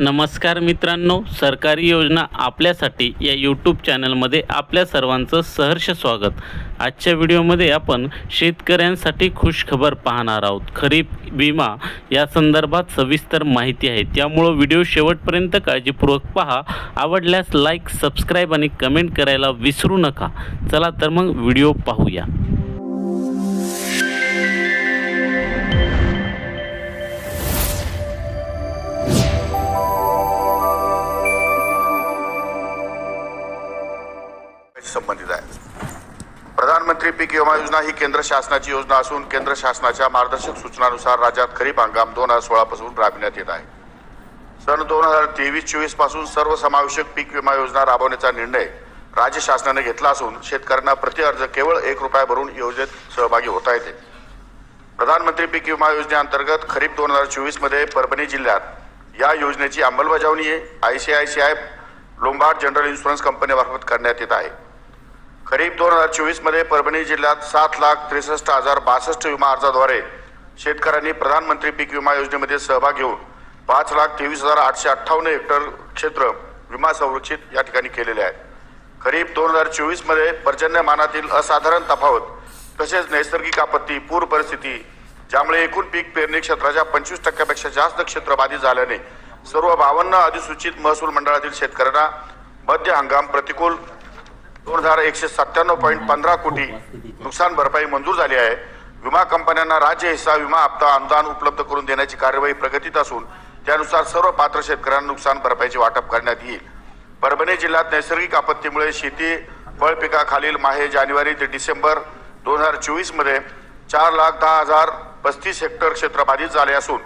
नमस्कार मित्रांनो सरकारी योजना आपल्यासाठी या यूट्यूब चॅनलमध्ये आपल्या सर्वांचं सहर्ष स्वागत. आजच्या व्हिडिओमध्ये आपण शेतकऱ्यांसाठी खुशखबर पाहणार आहोत. खरीप विमा या संदर्भात सविस्तर माहिती आहे. त्यामुळं व्हिडिओ शेवटपर्यंत काळजीपूर्वक पहा. आवडल्यास लाईक सबस्क्राईब आणि कमेंट करायला विसरू नका. चला तर मग व्हिडिओ पाहूया. संबंधित आहे प्रधानमंत्री पीक विमा योजना ही केंद्र शासनाची योजना असून केंद्र शासनाच्या मार्गदर्शक सूचनानुसार राज्यात खरीप हंगाम दोन हजार सोळापासून राबविण्यात येत आहे. सन दोन हजार तेवीस चोवीसपासून सर्वसमावेशक पीक विमा योजना राबवण्याचा निर्णय राज्य शासनाने घेतला असून शेतकऱ्यांना प्रति अर्ज केवळ एक रुपया भरून योजनेत सहभागी होता येते. प्रधानमंत्री पीक विमा योजनेअंतर्गत खरीप दोन हजार चोवीसमध्ये परभणी जिल्ह्यात या योजनेची अंमलबजावणी I C I C I Lombard general insurance कंपनीमार्फत करण्यात येत आहे. खरीप दोन हजार चोवीसमध्ये परभणी जिल्ह्यात सात लाख त्रेसष्ट हजार बासष्ट विमा अर्जाद्वारे शेतकऱ्यांनी प्रधानमंत्री पीक विमा योजनेमध्ये सहभाग घेऊन पाच लाख तेवीस हजार आठशे अठ्ठावन्न हेक्टर क्षेत्र विमा संरक्षित या ठिकाणी केलेले आहे. खरीप दोन हजार चोवीसमध्ये पर्जन्यमानातील असाधारण तफावत तसेच नैसर्गिक आपत्ती पूर परिस्थिती ज्यामुळे एकूण पीक पेरणी क्षेत्राच्या पंचवीस टक्क्यापेक्षा जास्त क्षेत्र बाधित झाल्याने सर्व बावन्न अधिसूचित महसूल मंडळातील शेतकऱ्यांना मध्य हंगाम प्रतिकूल दोन हजार एकशे सत्त्याण्णव पॉईंट पंधरा कोटी नुकसान भरपाई मंजूर झाली आहे. विमा कंपन्यांना राज्य हिस्सा विमा हप्ता अनुदान उपलब्ध करून देण्याची कार्यवाही प्रगतीत असून त्यानुसार सर्व पात्र शेतकऱ्यांना नुकसान भरपाईचे वाटप करण्यात येईल. परभणी जिल्ह्यात नैसर्गिक आपत्तीमुळे शेती फळ पिकाखालील माहे जानेवारी ते डिसेंबर दोन हजार चोवीसमध्ये चार लाख दहा हजार पस्तीस हेक्टर क्षेत्र बाधित झाले असून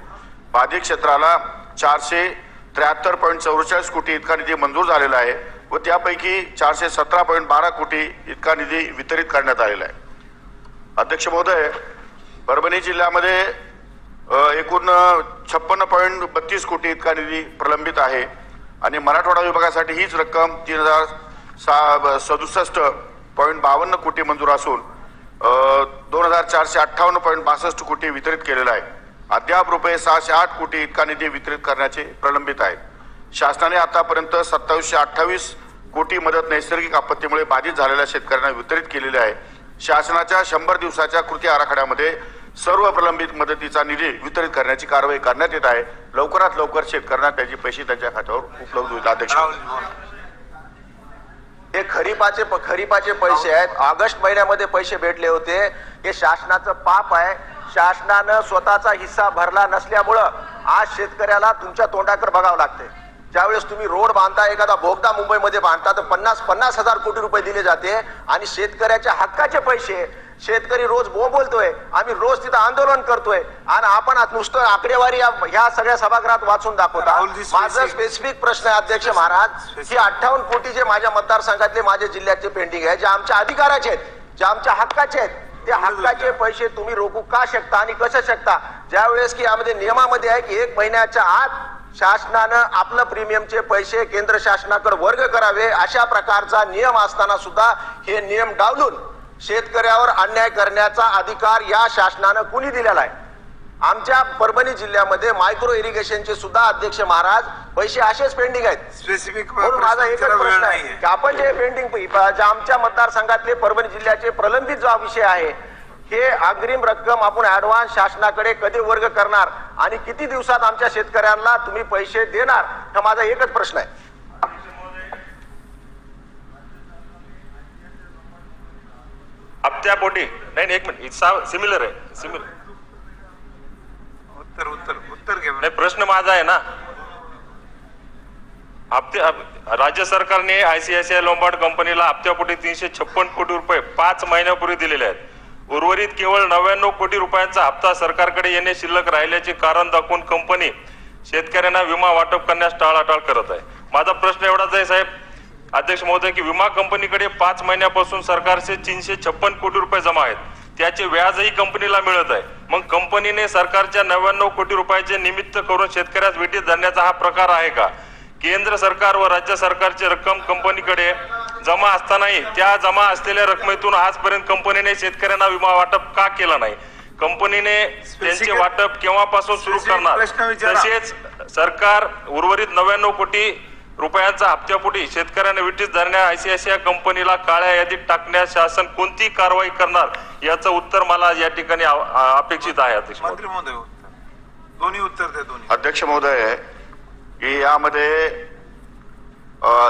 बाधित क्षेत्राला चारशे त्र्याहत्तर पॉईंट चौवेचाळीस कोटी इतका निधी मंजूर झालेला आहे. व त्यापैकी चारशे सतरा पॉईंट बारा कोटी इतका निधी वितरित करण्यात आलेला आहे. अध्यक्ष महोदय परभणी जिल्ह्यामध्ये एकूण छप्पन्न पॉईंट बत्तीस कोटी इतका निधी प्रलंबित आहे आणि मराठवाडा विभागासाठी हीच रक्कम तीन हजार सा सदुसष्ट पॉईंट बावन्न कोटी मंजूर असून दोन हजार चारशे अठ्ठावन्न पॉईंट बासष्ट कोटी वितरित केलेला आहे. अद्याप रुपये सहाशे आठ कोटी इतका निधी वितरित करण्याचे प्रलंबित आहे. शासनाने आतापर्यंत सत्तावीसशे अठ्ठावीस कोटी मदत नैसर्गिक आपत्तीमुळे बाधित झालेल्या शेतकऱ्यांना वितरित केलेली आहे. शासनाच्या शंभर दिवसाच्या कृती आराखड्यामध्ये सर्व प्रलंबित मदतीचा निधी वितरित करण्याची कारवाई करण्यात येत आहे. लवकरात लवकर शेतकऱ्यांना त्याचे पैसे त्यांच्या खात्यावर उपलब्ध होईल अध्यक्ष. हे खरीपाचे खरीपाचे पैसे आहेत. ऑगस्ट महिन्यामध्ये पैसे भेटले होते. हे शासनाचं पाप आहे. शासनानं स्वतःचा हिस्सा भरला नसल्यामुळं आज शेतकऱ्याला तुमच्या तोंडाकडे बघावं लागते ज्यावेळेस तुम्ही रोड बांधता एखादा बोगदा मुंबईमध्ये बांधता तर पन्नास पन्नास हजार कोटी रुपये दिले जाते आणि शेतकऱ्याच्या हक्काचे पैसे. शेतकरी रोज बोलतोय आम्ही रोज तिथं आंदोलन करतोय. आणि आपण आज नुसतं आकडेवारी ह्या सगळ्या सभागृहात वाचून दाखवता. माझं स्पेसिफिक प्रश्न आहे अध्यक्ष महाराज की अठ्ठावन्न कोटी जे माझ्या मतदारसंघातले माझे जिल्ह्याचे पेंडिंग आहे जे आमच्या अधिकाराचे आहेत जे आमच्या हक्काचे आहेत ते हक्काचे पैसे तुम्ही रोखू का शकता आणि कसं शकता? ज्यावेळेस की यामध्ये नियमामध्ये आहे की एक महिन्याच्या आत शासनानं आपलं प्रीमियमचे पैसे केंद्र शासनाकडे वर्ग करावे अशा प्रकारचा नियम असताना सुद्धा हे नियम डावलून शेतकऱ्यावर अन्याय करण्याचा अधिकार या शासनानं कुणी दिलेला आहे? आमच्या परभणी जिल्ह्यामध्ये मायक्रो इरिगेशनचे सुद्धा अध्यक्ष महाराज पैसे असेच पेंडिंग आहेत. स्पेसिफिक म्हणून माझा एकच प्रश्न आहे की आपण जे पेंडिंग आमच्या मतदारसंघातले परभणी जिल्ह्याचे प्रलंबित जो विषय आहे हे अग्रिम रक्कम आपण ऍडव्हान्स शासनाकडे कधी वर्ग करणार आणि किती दिवसात आमच्या शेतकऱ्यांना तुम्ही पैसे देणार? हा माझा एकच प्रश्न आहे. हप्त्यापोटी नाही नाही एक मिनिट. सिमिलर आहे. सिमिलर उत्तर उत्तर उत्तर घे नाही प्रश्न माझा आहे ना. हप्ते हप- राज्य सरकारने आयसीआयसीआय लोंबार्ड कंपनीला हप्त्यापोटी तीनशे छप्पन कोटी रुपये पाच महिन्यापूर्वी दिलेले आहेत. उर्वरित केवळ नव्याण्णव कोटी रुपयांचा हप्ता सरकारकडे येणे शिल्लक राहिल्याचे कारण दाखवून कंपनी शेतकऱ्यांना विमा वाटप करण्यास टाळाटाळ करत आहे. माझा प्रश्न एवढाच आहे साहेब. अध्यक्ष महोदय की विमा कंपनीकडे पाच महिन्यापासून सरकारचे तीनशे छप्पन कोटी रुपये जमा आहेत. त्याचे व्याजही कंपनीला मिळत आहे. मग कंपनीने सरकारच्या नव्याण्णव कोटी रुपयाचे निमित्त करून शेतकऱ्यास भेटीत धरण्याचा हा प्रकार आहे का? केंद्र सरकार व राज्य सरकारची रक्कम कंपनीकडे जमा असतानाही त्या जमा असलेल्या रकमेतून आजपर्यंत कंपनीने शेतकऱ्यांना विमा वाटप का केला नाही? कंपनीने त्यांचे वाटप केव्हापासून सुरू करणार. तसेच सरकार उर्वरित नव्याण्णव कोटी रुपयांचा हप्त्यापोटी शेतकऱ्यांना विटीस धरण्या आयसीआयसीआय कंपनीला काळ्या यादीत टाकण्यास शासन कोणती कारवाई करणार? याचं उत्तर मला या ठिकाणी अपेक्षित आहे अध्यक्ष महोदय. दोन्ही उत्तर द्या दोन्ही. अध्यक्ष महोदय की यामध्ये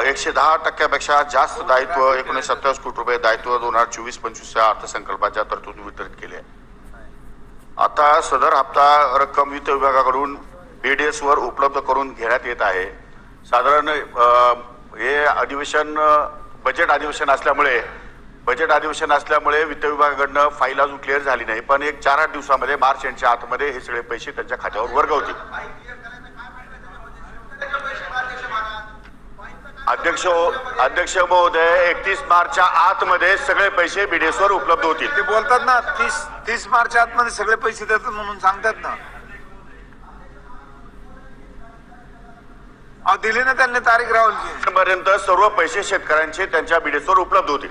एकशे दहा टक्क्यापेक्षा जास्त दायित्व एकोणीस सत्तावीस कोटी रुपये दायित्व दोन हजार चोवीस पंचवीसच्या अर्थसंकल्पाच्या तरतूद वितरित केले आता सदर हप्ता रक्कम वित्त विभागाकडून बीडीएस वर उपलब्ध करून घेण्यात येत आहे. साधारण हे अधिवेशन बजेट अधिवेशन असल्यामुळे बजेट अधिवेशन असल्यामुळे वित्त विभागाकडनं फाईल अजून क्लिअर झाली नाही. पण एक चार आठ दिवसामध्ये मार्च यांच्या आतमध्ये हे सगळे पैसे त्यांच्या खात्यावर वर्ग होतील अध्यक्ष अध्यक्ष महोदय एकतीस मार्चच्या आतमध्ये सगळे पैसे बीडीएस वर उपलब्ध होतील. ते बोलतात ना तीस तीस मार्च आतमध्ये सगळे पैसे देतात म्हणून सांगतात ना. दिली ना त्यांनी तारीख राहुलची पर्यंत सर्व पैसे शेतकऱ्यांचे त्यांच्या बीडीएस वर उपलब्ध होतील.